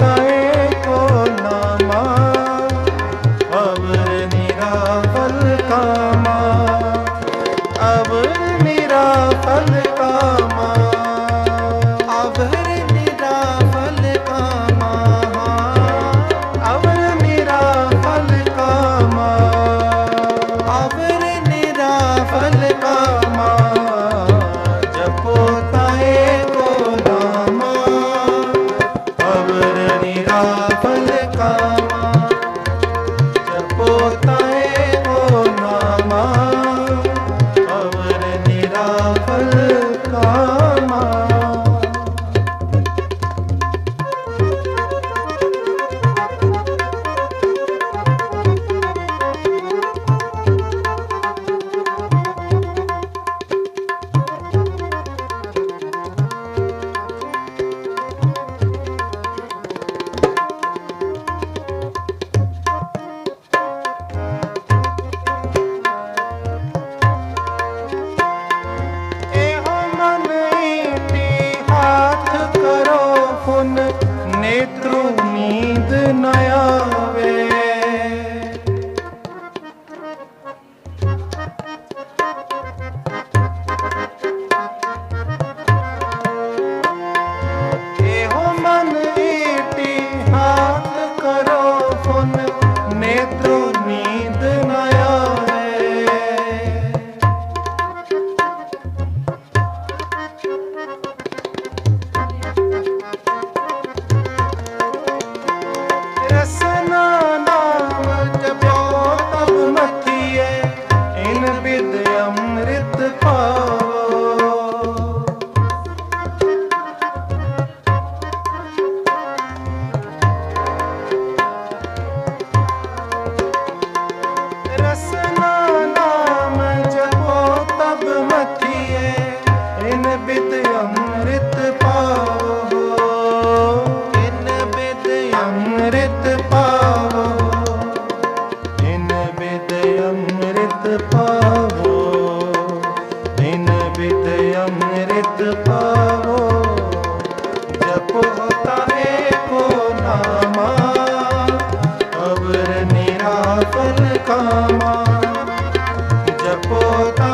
মাতায় ਨਿਰਾਫਲ ਕਾਮਾ po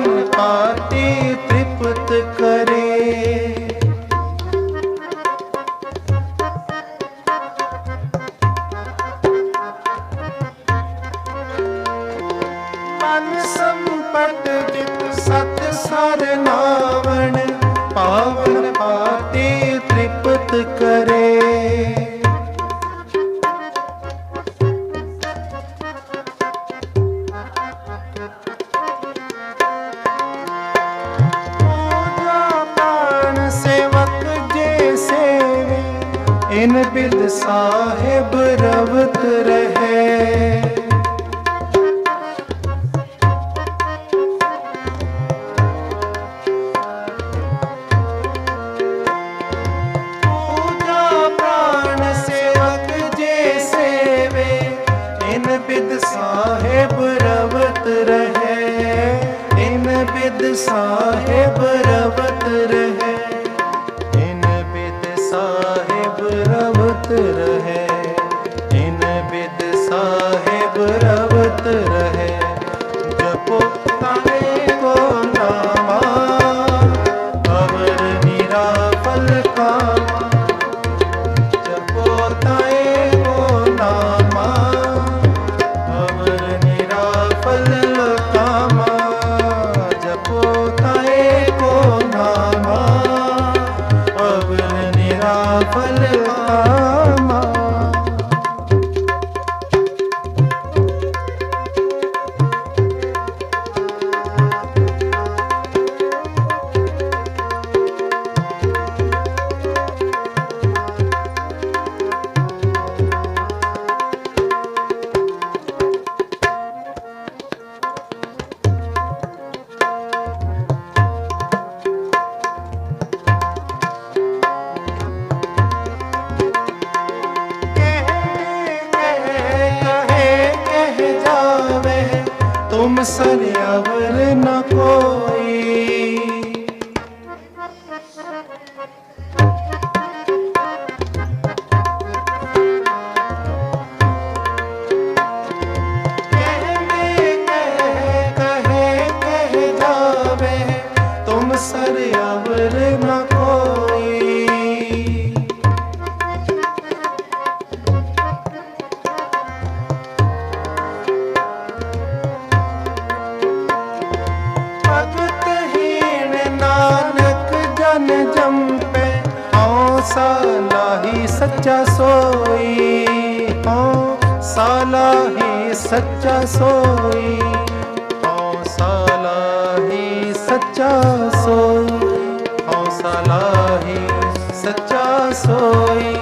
ਮਨ ਪਾਤੀ ਤ੍ਰਿਪਤ ਕਰ ਬਿਦ ਸਾਹਿਬ ਰਵਤ ਰ। ਸੱਚਾ ਸੋਈ ਹਾਂ ਸਾਲਾ ਹੈ ਸੱਚਾ ਸੋਈ ਤਉ ਸਾਲਾ ਹੈ ਸੱਚਾ ਸੋਈ ਹਾਂ ਸਾਲਾ ਹੈ ਸੱਚਾ ਸੋਈ